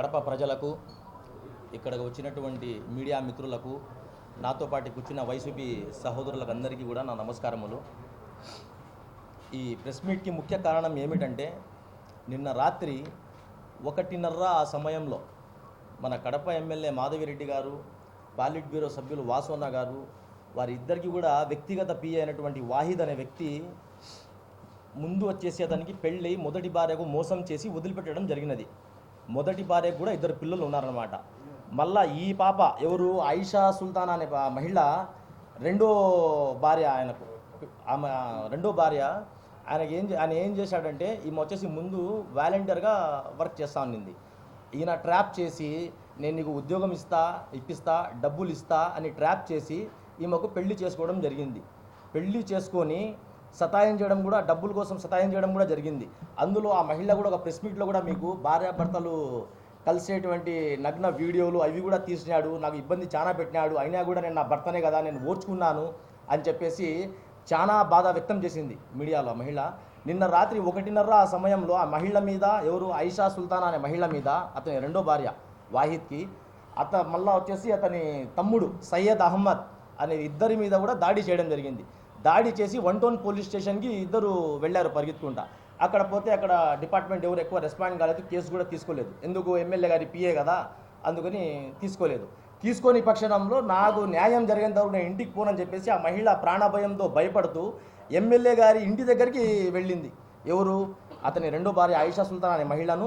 కడప ప్రజలకు ఇక్కడికి వచ్చినటువంటి మీడియా మిత్రులకు నాతో పాటు కూర్చున్న వైసీపీ సహోదరులకు అందరికీ కూడా నా నమస్కారములు. ఈ ప్రెస్ మీట్కి ముఖ్య కారణం ఏమిటంటే నిన్న రాత్రి ఒకటిన్నర ఆ సమయంలో మన కడప ఎమ్మెల్యే మాధవిరెడ్డి గారు పాలిట్ బ్యూరో సభ్యులు వాసోన్న గారు వారిద్దరికి కూడా వ్యక్తిగత పి అయినటువంటి వాహిద్ అనే వ్యక్తి ముందు వచ్చేసేదానికి అతనికి పెళ్ళి మొదటి భార్యకు మోసం చేసి వదిలిపెట్టడం జరిగినది. మొదటి భార్యకు కూడా ఇద్దరు పిల్లలు ఉన్నారనమాట మళ్ళా ఈ పాప ఎవరు? ఆయిషా సుల్తాన్ అనే మహిళ రెండో భార్య ఆయనకు. ఆమె రెండో భార్య ఆయనకి ఏం చే- ఆయన ఏం చేశాడంటే ఈమె వచ్చేసి ముందు వాలంటీర్గా వర్క్ చేస్తా ఉన్నింది ఈయన ట్రాప్ చేసి నేను నీకు ఉద్యోగం ఇస్తా ఇప్పిస్తా డబ్బులు ఇస్తా అని ట్రాప్ చేసి ఈమెకు పెళ్ళి చేసుకోవడం జరిగింది. పెళ్ళి చేసుకొని సతాయం చేయడం కూడా డబ్బుల కోసం సతాయం చేయడం కూడా జరిగింది. అందులో ఆ మహిళ కూడా ఒక ప్రెస్ మీట్లో కూడా మీకు భార్యాభర్తలు కలిసేటువంటి నగ్న వీడియోలు అవి కూడా తీసినాడు. నాకు ఇబ్బంది చాలా పెట్టినాడు. అయినా కూడా నేను నా భర్తనే కదా నేను ఓర్చుకున్నాను అని చెప్పేసి చాలా బాధ వ్యక్తం చేసింది మీడియాలో మహిళ. నిన్న రాత్రి ఒకటిన్నర ఆ సమయంలో ఆ మహిళ మీద ఎవరు? ఐషా సుల్తాన్ అనే మహిళ మీద అతని రెండో భార్య వాహిద్కి అత మళ్ళా వచ్చేసి అతని తమ్ముడు సయ్యద్ అహ్మద్ అనే ఇద్దరి మీద కూడా దాడి చేయడం జరిగింది. దాడి చేసి వన్ టౌన్ పోలీస్ స్టేషన్కి ఇద్దరు వెళ్ళారు పరిగెత్తుకుంటా. అక్కడ పోతే అక్కడ డిపార్ట్మెంట్ ఎవరు ఎక్కువ రెస్పాండ్ కాలేదు కేసు కూడా తీసుకోలేదు. ఎందుకు? ఎమ్మెల్యే గారి పిఏ కదా అందుకని తీసుకోలేదు. తీసుకొని పక్షంలో నాకు న్యాయం జరిగేంత వరకు నేను ఇంటికి పోనని చెప్పేసి ఆ మహిళ ప్రాణభయంతో భయపడుతూ ఎమ్మెల్యే గారి ఇంటి దగ్గరికి వెళ్ళింది. ఎవరు? అతని రెండో భార్య ఆయిషా సుల్తాన్ అనే మహిళను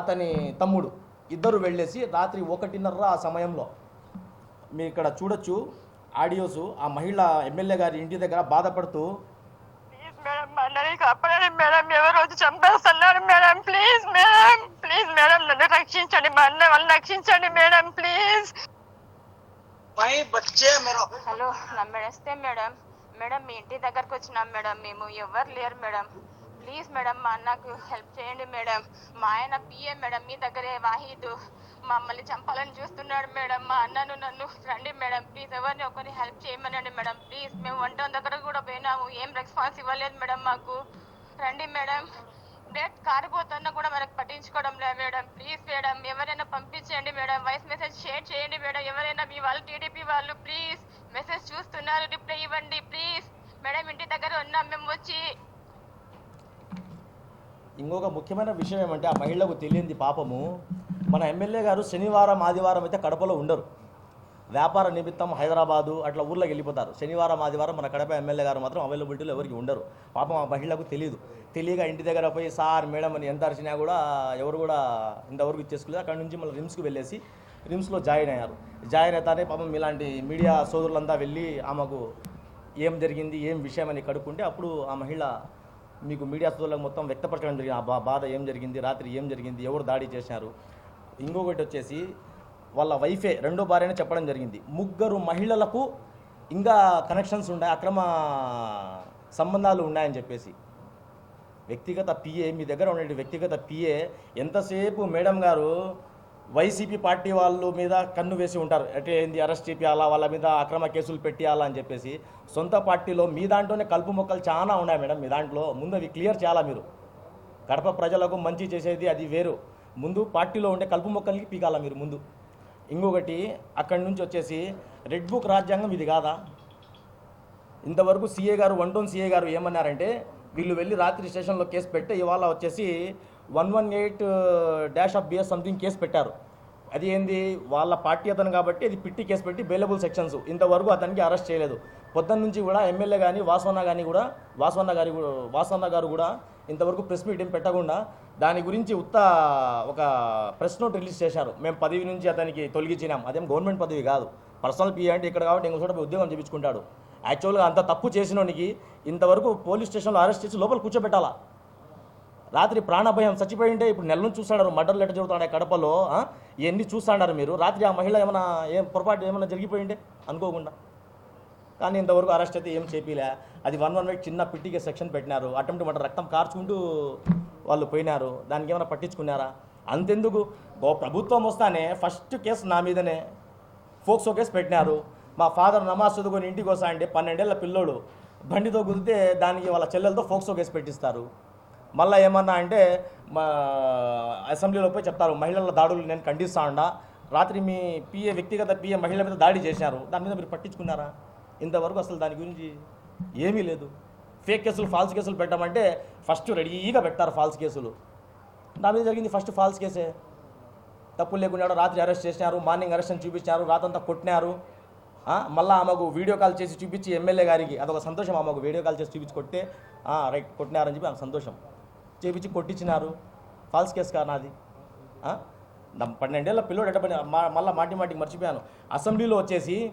అతని తమ్ముడు. ఇద్దరు వెళ్ళేసి రాత్రి ఒకటిన్నర ఆ సమయంలో మీరు ఇక్కడ చూడొచ్చు ఆడియోస్ ఆ మహిళ ఎమ్మెల్యే గారి ఇంటి దగ్గర బాధపడుతూ మేడం మేడం ఎవరు వచ్చి madam please madam please madam రక్షించండి మా అన్న వాళ్ళని రక్షించండి మేడం. ప్లీజ్ హలో నమ్మేస్తే మేడం మేడం మీ ఇంటి దగ్గరకు వచ్చినాం మేడం మేము ఎవరు లేరు మేడం ప్లీజ్ మేడం మా అన్నకు హెల్ప్ చేయండి మేడం మా ఆయన పిఏ మేడం మీ దగ్గరే వాహిదు. మమ్మల్ని చంపాలని చూస్తున్నాడు మేడం. మా అన్నను నన్ను రండి మేడం. ప్లీజ్ ఎవరిని ఒకరిని హెల్ప్ చేయమనండి మేడం. ప్లీజ్ మేము వంట దగ్గర కూడా పోయినాము. ఏం రెస్పాన్స్ ఇవ్వలేదు మేడం మాకు. రండి మేడం. డేట్ కారిపోతున్నా కూడా మనకు పట్టించుకోవడం లేదు మేడం. ప్లీజ్ మేడం ఎవరైనా పంపించండి మేడం. వాయిస్ మెసేజ్ షేర్ చేయండి మేడం. ఎవరైనా మీ వాళ్ళు టీడీపీ వాళ్ళు ప్లీజ్ మెసేజ్ చూస్తున్నారు. రిప్లై ఇవ్వండి ప్లీజ్. మేడం ఇంటి దగ్గర ఉన్నాం. మేము వచ్చి ఇంకొక ముఖ్యమైన విషయం ఏమంటే ఆ మహిళకు తెలియంది పాపము. మన ఎమ్మెల్యే గారు శనివారం ఆదివారం అయితే కడపలో ఉండరు. వ్యాపార నిమిత్తం హైదరాబాదు అట్లా ఊర్లోకి వెళ్ళిపోతారు. శనివారం ఆదివారం మన కడప ఎమ్మెల్యే గారు మాత్రం అవైలబిలిటీలో ఎవరికి ఉండరు. పాపం ఆ మహిళలకు తెలియదు తెలియక ఇంటి దగ్గర పోయి సార్ మేడం అని ఎంత అరిచినా కూడా ఎవరు కూడా ఇంతవరకు ఇచ్చేసుకోలేదు. అక్కడ నుంచి మళ్ళీ రిమ్స్కి వెళ్ళేసి రిమ్స్లో జాయిన్ అయ్యారు. జాయిన్ అవుతానే పాపం ఇలాంటి మీడియా సోదరులంతా వెళ్ళి ఆమెకు ఏం జరిగింది ఏం విషయం అని కడుక్కుంటే అప్పుడు ఆ మహిళ మీకు మీడియా సోదరులకు మొత్తం వ్యక్తపరచడం జరిగింది. ఆ బాధ ఏం జరిగింది? రాత్రి ఏం జరిగింది? ఎవరు దాడి చేశారు? ఇంకొకటి వచ్చేసి వాళ్ళ వైఫే రెండో భార్యనే చెప్పడం జరిగింది. ముగ్గురు మహిళలకు ఇంకా కనెక్షన్స్ ఉన్నాయి అక్రమ సంబంధాలు ఉన్నాయని చెప్పేసి. వ్యక్తిగత పిఏ మీ దగ్గర ఉండే వ్యక్తిగత పిఏ ఎంతసేపు మేడం గారు వైసీపీ పార్టీ వాళ్ళ మీద కన్ను వేసి ఉంటారు. అంటే ఏంది అరెస్ట్ చేపియాలా వాళ్ళ మీద అక్రమ కేసులు పెట్టియాలా అని చెప్పేసి. సొంత పార్టీలో మీ దాంట్లోనే కలుపు మొక్కలు చాలా ఉన్నాయి మేడం మీ దాంట్లో. ముందు అవి క్లియర్ చేయాలా మీరు? కడప ప్రజలకు మంచి చేసేది అది వేరు. ముందు పార్టీలో ఉండే కలుపు మొక్కలకి పీకాల మీరు ముందు? ఇంకొకటి అక్కడి నుంచి వచ్చేసి రెడ్ బుక్ రాజ్యాంగం ఇది కాదా? ఇంతవరకు సీఏ గారు వన్ టౌన్ సీఏ గారు ఏమన్నారంటే వీళ్ళు వెళ్ళి రాత్రి స్టేషన్లో కేసు పెట్టి ఇవాళ వచ్చేసి one one eight uh, dash of BS something case పెట్టారు. అది ఏంది? వాళ్ళ పార్టీ అతను కాబట్టి అది పిట్టి కేసు పెట్టి బెయిలబుల్ సెక్షన్స్ ఇంతవరకు అతనికి అరెస్ట్ చేయలేదు. పొద్దున్న నుంచి కూడా ఎమ్మెల్యే కానీ వాసవన్న కానీ కూడా వాసవన్న గారి కూడా వాసవన్న గారు కూడా ఇంతవరకు ప్రెస్ మీట్ ఏం పెట్టకుండా దాని గురించి ఉత్త ఒక ప్రెస్ నోట్ రిలీజ్ చేశారు. మేము పదవి నుంచి అతనికి తొలగించినాం. అదేం గవర్నమెంట్ పదవి కాదు. పర్సనల్ పీ అంటే ఇక్కడ కాబట్టి ఇంకో చోట ఉద్యోగం చేయించుకుంటాడు యాక్చువల్గా అంత తప్పు చేసినోనికి ఇంతవరకు పోలీస్ స్టేషన్లో అరెస్ట్ చేసి లోపల కూర్చోబెట్టాలా? రాత్రి ప్రాణభయం చచ్చిపోయి ఉంటే ఇప్పుడు నెల నుంచి చూస్తాడారు. మర్డర్ లెటర్ జరుగుతున్నాయి కడపలో ఇవన్నీ చూస్తాడారు మీరు. రాత్రి ఆ మహిళ ఏమైనా ఏం పొరపాటు ఏమైనా జరిగిపోయి ఉంటే అనుకోకుండా. కానీ ఇంతవరకు అరెస్ట్ అయితే ఏం చేపిలే. అది వన్ వన్ వైట్ చిన్న పిట్టిగా సెక్షన్ పెట్టినారు. అటెంప్ట్ మటర్ రక్తం కార్చుకుంటూ వాళ్ళు పోయినారు. దానికి ఏమైనా పట్టించుకున్నారా? అంతెందుకు? గో ప్రభుత్వం వస్తానే ఫస్ట్ కేసు నా మీదనే. ఫోక్సో కేసు పెట్టినారు. మా ఫాదర్ నమాజ్ చదువుకొని ఇంటికి వస్తా అంటే పన్నెండేళ్ళ పిల్లోడు. బండితో గుద్దితే దానికి వాళ్ళ చెల్లెలతో ఫోక్సో కేసు పెట్టిస్తారు. మళ్ళీ ఏమన్నా అంటే మా అసెంబ్లీలో పోయి చెప్తారు మహిళల దాడులు నేను ఖండిస్తా ఉండా రాత్రి మీ పిఏ వ్యక్తిగత పిఏ మహిళల మీద దాడి చేశారు. దాని మీద మీరు పట్టించుకున్నారా? ఇంతవరకు అసలు దాని గురించి ఏమీ లేదు. ఫేక్ కేసులు ఫాల్స్ కేసులు పెట్టమంటే ఫస్ట్ రెడీగా పెట్టారు ఫాల్స్ కేసులు. నా మీద జరిగింది ఫస్ట్ ఫాల్స్ కేసే. తప్పులు లేకుండా రాత్రి అరెస్ట్ చేసినారు మార్నింగ్ అరెస్ట్ అని చూపించారు రాతంతా కొట్టినారు. మళ్ళీ ఆమెకు వీడియో కాల్ చేసి చూపించి ఎమ్మెల్యే గారికి అదొక సంతోషం ఆమెకు వీడియో కాల్ చేసి చూపించి కొట్టే రైట్ కొట్టినారని చెప్పి ఆమె సంతోషం. చేపించి కొట్టించినారు. ఫాల్స్ కేసు కాదు నాది. పన్నెండేళ్ళ పిల్లోడు ఎట్ట మళ్ళీ మా- మాటి మాటికి మర్చిపోయాను. అసెంబ్లీలో వచ్చేసి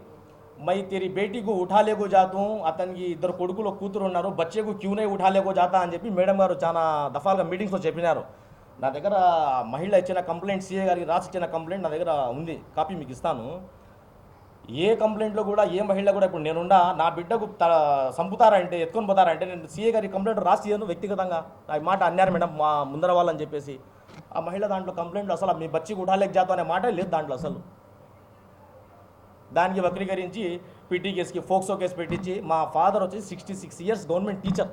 మై తేరి బేటీకు ఉఠాలేకో జాతం అతనికి ఇద్దరు కొడుకులు కూతురు ఉన్నారు బచ్చేకు క్యూనే ఉఠాలేకో జాతా అని చెప్పి మేడం గారు చాలా దఫాలుగా మీటింగ్స్లో చెప్పినారు నా దగ్గర మహిళ ఇచ్చిన కంప్లైంట్ సీఏ గారికి రాసి ఇచ్చిన కంప్లైంట్ నా దగ్గర ఉంది కాపీ మీకు ఇస్తాను ఏ కంప్లైంట్లో కూడా ఏ మహిళ కూడా ఇప్పుడు నేనుండా నా బిడ్డకు త సంపుతారంటే ఎత్తుకొని పోతారంటే నేను సీఏ గారి కంప్లైంట్ రాసియను వ్యక్తిగతంగా నా మాట అన్నారు మేడం మా ముందర వాళ్ళని చెప్పేసి ఆ మహిళ దాంట్లో కంప్లైంట్ అసలు మీ బచ్చికి ఉఠాలేక జాతం అనే మాట లేదు దాంట్లో అసలు దానికి వక్రీకరించి పీటీ కేసుకి ఫోక్సో కేసు పెట్టించి మా ఫాదర్ వచ్చేసి sixty six years government teacher.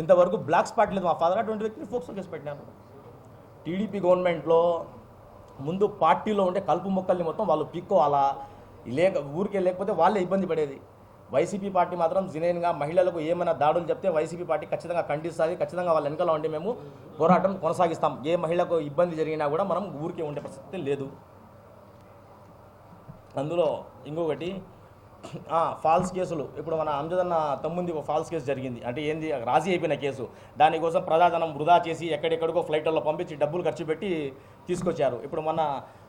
ఇంతవరకు బ్లాక్ స్పాట్ లేదు మా ఫాదర్ అటువంటి వ్యక్తిని ఫోక్సో కేసు పెట్టినాను టీడీపీ గవర్నమెంట్లో ముందు పార్టీలో ఉండే కలుపు మొక్కల్ని మొత్తం వాళ్ళు పీక్కోవాలా? లేక ఊరికే లేకపోతే వాళ్ళే ఇబ్బంది పడేది. వైసీపీ పార్టీ మాత్రం జినైన్గా మహిళలకు ఏమైనా దాడులు చెప్తే వైసీపీ పార్టీ ఖచ్చితంగా ఖండిస్తుంది ఖచ్చితంగా వాళ్ళ వెనకాల ఉండి మేము పోరాటం కొనసాగిస్తాం. ఏ మహిళకు ఇబ్బంది జరిగినా కూడా మనం ఊరికే ఉండే పరిస్థితి లేదు. అందులో ఇంకొకటి ఫాల్స్ కేసులు. ఇప్పుడు మన అంజదన్న తమ్ముంది ఒక ఫాల్స్ కేసు జరిగింది. అంటే ఏంది రాజీ అయిపోయిన కేసు. దానికోసం ప్రజాధనం వృధా చేసి ఎక్కడెక్కడికో ఫ్లైట్లలో పంపించి డబ్బులు ఖర్చు పెట్టి తీసుకొచ్చారు. ఇప్పుడు మన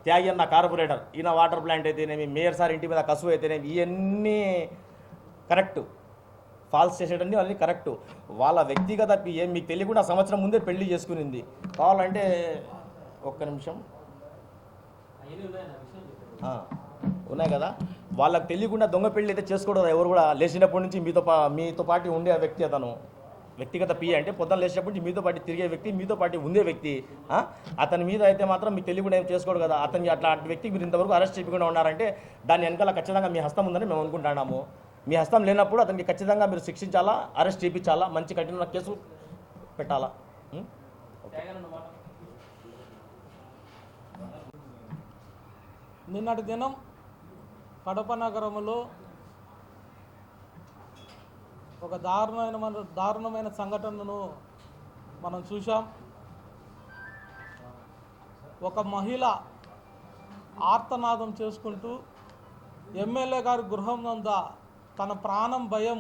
త్యాగి అన్న కార్పొరేటర్ ఈయన వాటర్ ప్లాంట్ అయితేనేమి మేయర్ సార్ ఇంటి మీద కసువు అయితేనేమి ఇవన్నీ కరెక్ట్. ఫాల్స్ చేసేటన్ని అన్నీ కరెక్ట్. వాళ్ళ వ్యక్తిగత ఏం మీకు తెలియకుండా సంవత్సరం ముందే పెళ్ళి చేసుకునింది. కావాలంటే ఒక్క నిమిషం. ఉన్నాయి కదా. వాళ్ళకి తెలియకుండా దొంగ పెళ్ళి అయితే చేసుకోవడం ఎవరు కూడా లేచినప్పటి నుంచి మీతో పా మీతో పాటు ఉండే వ్యక్తి అతను. వ్యక్తిగత పి అంటే పొద్దున లేచినప్పటి నుంచి మీతో పాటు తిరిగే వ్యక్తి మీతో పాటు ఉండే వ్యక్తి అతని మీద అయితే మాత్రం మీకు తెలియకుండా ఏం చేసుకోడు కదా. అతని అట్లాంటి వ్యక్తి మీరు ఇంతవరకు అరెస్ట్ చేయకుండా ఉన్నారంటే దాని వెనకాల ఖచ్చితంగా మీ హస్తం ఉందని మేము అనుకుంటున్నాము. మీ హస్తం లేనప్పుడు అతనికి ఖచ్చితంగా మీరు శిక్షించాలా అరెస్ట్ చేయించాలా మంచి కఠిన కేసు పెట్టాలా? నిన్నటి దినం కడప నగరంలో ఒక దారుణమైన మన దారుణమైన సంఘటనను మనం చూసాం ఒక మహిళ ఆర్తనాదం చేసుకుంటూ ఎమ్మెల్యే గారి గృహం వద్ద తన ప్రాణం భయం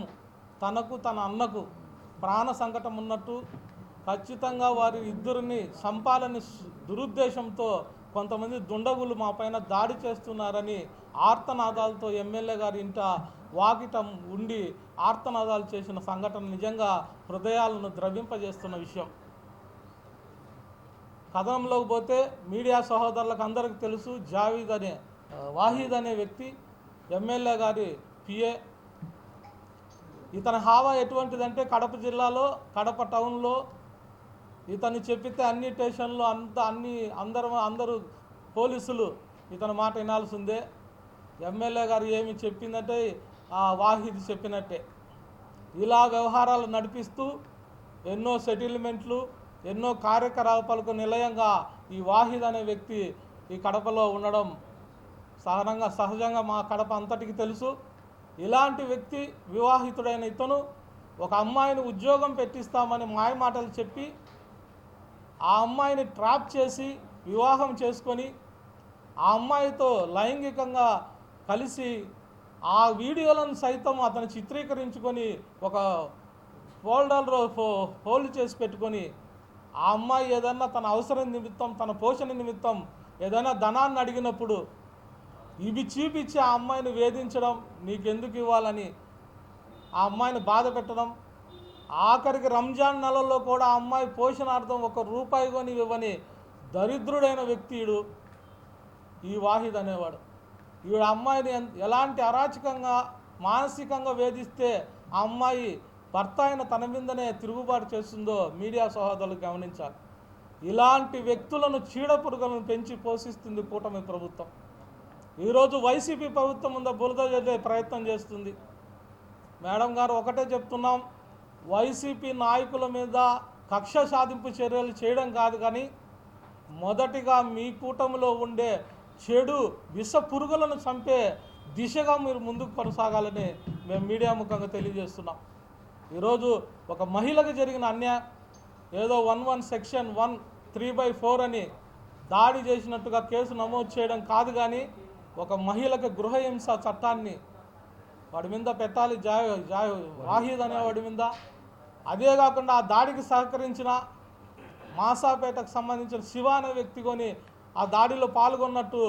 తనకు తన అన్నకు ప్రాణ సంకటం ఉన్నట్టు ఖచ్చితంగా వారి ఇద్దరిని చంపాలని దురుద్దేశంతో కొంతమంది దుండగులు మా పైన దాడి చేస్తున్నారని ఆర్తనాదాలతో ఎమ్మెల్యే గారి ఇంట వాకిటం ఉండి ఆర్తనాదాలు చేసిన సంఘటన నిజంగా హృదయాలను ద్రవింపజేస్తున్న విషయం. కథనంలోకి పోతే మీడియా సహోదరులకు అందరికీ తెలుసు జావీద్ అనే వాహీద్ అనే వ్యక్తి ఎమ్మెల్యే గారి పిఏ ఇతని హావా ఎటువంటిదంటే కడప జిల్లాలో కడప టౌన్లో ఇతను చెప్పితే అన్ని స్టేషన్లో అంత అన్ని అందరూ అందరూ పోలీసులు ఇతని మాట వినాల్సిందే. ఎమ్మెల్యే గారు ఏమి చెప్పిందంటే ఆ వాహిద్ చెప్పినట్టే. ఇలా వ్యవహారాలు నడిపిస్తూ ఎన్నో సెటిల్మెంట్లు ఎన్నో కార్యకలాపాలకు నిలయంగా ఈ వాహిద్ అనే వ్యక్తి ఈ కడపలో ఉండడం సహనంగా సహజంగా మా కడప అంతటికి తెలుసు. ఇలాంటి వ్యక్తి వివాహితుడైన ఇతను ఒక అమ్మాయిని ఉద్యోగం పెట్టిస్తామని మాయమాటలు చెప్పి ఆ అమ్మాయిని ట్రాప్ చేసి వివాహం చేసుకొని ఆ అమ్మాయితో లైంగికంగా కలిసి ఆ వీడియోలను సైతం అతను చిత్రీకరించుకొని ఒక ఫోల్డర్ ఫో ఫోల్డ్ చేసి పెట్టుకొని ఆ అమ్మాయి ఏదన్నా తన అవసరం నిమిత్తం తన పోషణ నిమిత్తం ఏదైనా ధనాన్ని అడిగినప్పుడు ఇవి చూపించి ఆ అమ్మాయిని వేధించడం నీకెందుకు ఇవ్వాలని ఆ అమ్మాయిని బాధ పెట్టడం. ఆఖరికి రంజాన్ నెలల్లో కూడా ఆ అమ్మాయి పోషణార్థం ఒక రూపాయి కొని ఇవ్వని దరిద్రుడైన వ్యక్తియుడు ఈ వాహిద్ అనేవాడు. వీడు అమ్మాయిని ఎలాంటి అరాచకంగా మానసికంగా వేధిస్తే ఆ అమ్మాయి భర్త అయిన తన మీదనే తిరుగుబాటు చేస్తుందో మీడియా సహోదరులు గమనించాలి. ఇలాంటి వ్యక్తులను చీడపురుగులను పెంచి పోషిస్తుంది కూటమి ప్రభుత్వం. ఈరోజు వైసీపీ ప్రభుత్వం ఉందో బురద జల్లే ప్రయత్నం చేస్తుంది. మేడం గారు ఒకటే చెప్తున్నాం వైసీపీ నాయకుల మీద కక్ష సాధింపు చర్యలు చేయడం కాదు కానీ మొదటిగా మీ కూటమిలో ఉండే చెడు విష పురుగులను చంపే దిశగా మీరు ముందుకు కొనసాగాలని మేము మీడియా ముఖంగా తెలియజేస్తున్నాం. ఈరోజు ఒక మహిళకు జరిగిన అన్యాయం ఏదో one one section one three by four అని దాడి చేసినట్టుగా కేసు నమోదు చేయడం కాదు కానీ ఒక మహిళకు గృహహింస చట్టాన్ని వాడి మీద పెట్టాలి జాయ్ జాయ్ వాహిద్ అనే వాడి మీద. అదే కాకుండా ఆ దాడికి సహకరించిన మాసాపేటకు సంబంధించిన శివ అనే వ్యక్తి కొని ఆ దాడిలో పాల్గొన్నట్టు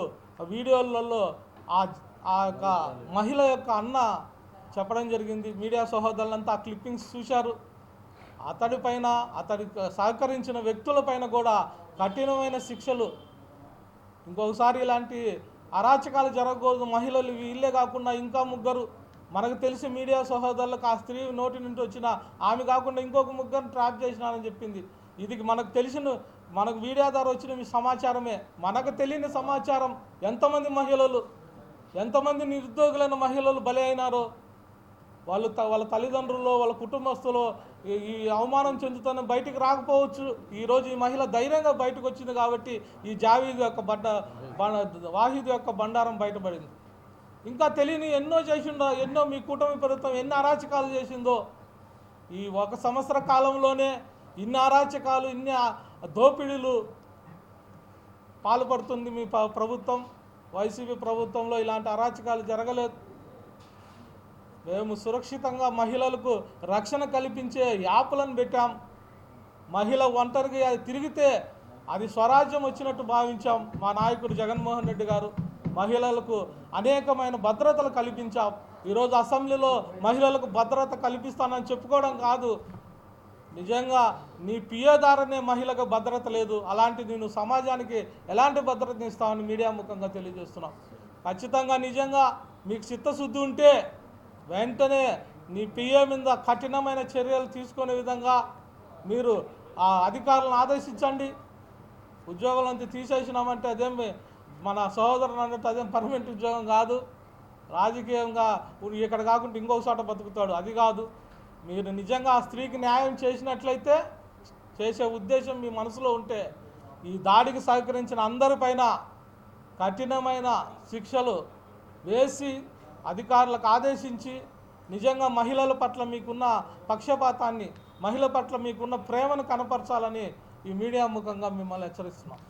వీడియోలలో ఆ ఆ యొక్క మహిళ యొక్క అన్న చెప్పడం జరిగింది. మీడియా సహోదరులంతా ఆ క్లిప్పింగ్స్ చూశారు. అతడి పైన అతడి సహకరించిన వ్యక్తులపైన కూడా కఠినమైన శిక్షలు. ఇంకొకసారి ఇలాంటి అరాచకాలు జరగకూడదు. మహిళలు వీళ్ళే కాకుండా ఇంకా ముగ్గురు. మనకు తెలిసి మీడియా సహోదరులకు ఆ స్త్రీ నోటి నుండి వచ్చిన ఆమె కాకుండా ఇంకొక ముగ్గురు ట్రాప్ చేసినారని చెప్పింది. ఇది మనకు తెలిసిన మనకు మీడియా ద్వారా వచ్చిన మీ సమాచారమే. మనకు తెలియని సమాచారం ఎంతమంది మహిళలు ఎంతమంది నిరుద్యోగులైన మహిళలు బలి అయినారో వాళ్ళు త- వాళ్ళ తల్లిదండ్రులు వాళ్ళ కుటుంబస్తులు ఈ అవమానం చెందుతున్న బయటికి రాకపోవచ్చు. ఈరోజు ఈ మహిళ ధైర్యంగా బయటకు వచ్చింది కాబట్టి ఈ జావీద్ యొక్క బండ బండ- వాహిద్ యొక్క బండారం బయటపడింది. ఇంకా తెలియని ఎన్నో చేసిండో ఎన్నో మీ కూటమి ప్రభుత్వం ఎన్ని అరాచకాలు చేసిందో ఈ ఒక సంవత్సర కాలంలోనే ఇన్ని అరాచకాలు ఇన్ని దోపిడీలు పాల్పడుతుంది మీ ప్రభుత్వం. వైసీపీ ప్రభుత్వంలో ఇలాంటి అరాచకాలు జరగలేదు. మేము సురక్షితంగా మహిళలకు రక్షణ కల్పించే యాప్లను పెట్టాం. మహిళ ఒంటరిగా అది తిరిగితే అది స్వరాజ్యం వచ్చినట్టు భావించాం మా నాయకుడు జగన్మోహన్ రెడ్డి గారు. మహిళలకు అనేకమైన భద్రతలు కల్పించాం. ఈరోజు అసెంబ్లీలో మహిళలకు భద్రత కల్పిస్తానని చెప్పుకోవడం కాదు. నిజంగా నీ పిఏ ద్వారానే మహిళకు భద్రత లేదు. అలాంటి నేను సమాజానికి ఎలాంటి భద్రత ఇస్తామని మీడియా ముఖంగా తెలియజేస్తున్నాం ఖచ్చితంగా నిజంగా మీకు చిత్తశుద్ధి ఉంటే వెంటనే నీ పిఏ మీద కఠినమైన చర్యలు తీసుకునే విధంగా మీరు ఆ అధికారులను ఆదేశించండి. ఉద్యోగులంతా తీసేసినామంటే అదేం మన సహోదరుని అన్నట్టు అదేం పర్మనెంట్ ఉద్యోగం కాదు. రాజకీయంగా ఇక్కడ కాకుండా ఇంకొక చోట బతుకుతాడు. అది కాదు. మీరు నిజంగా ఆ స్త్రీకి న్యాయం చేసినట్లయితే చేసే ఉద్దేశం మీ మనసులో ఉంటే ఈ దాడికి సహకరించిన అందరిపైన కఠినమైన శిక్షలు వేసి అధికారులకు ఆదేశించి నిజంగా మహిళల పట్ల మీకున్న పక్షపాతాన్ని మహిళ పట్ల మీకున్న ప్రేమను కనపరచాలని ఈ మీడియా ముఖంగా మిమ్మల్ని హెచ్చరిస్తున్నాం.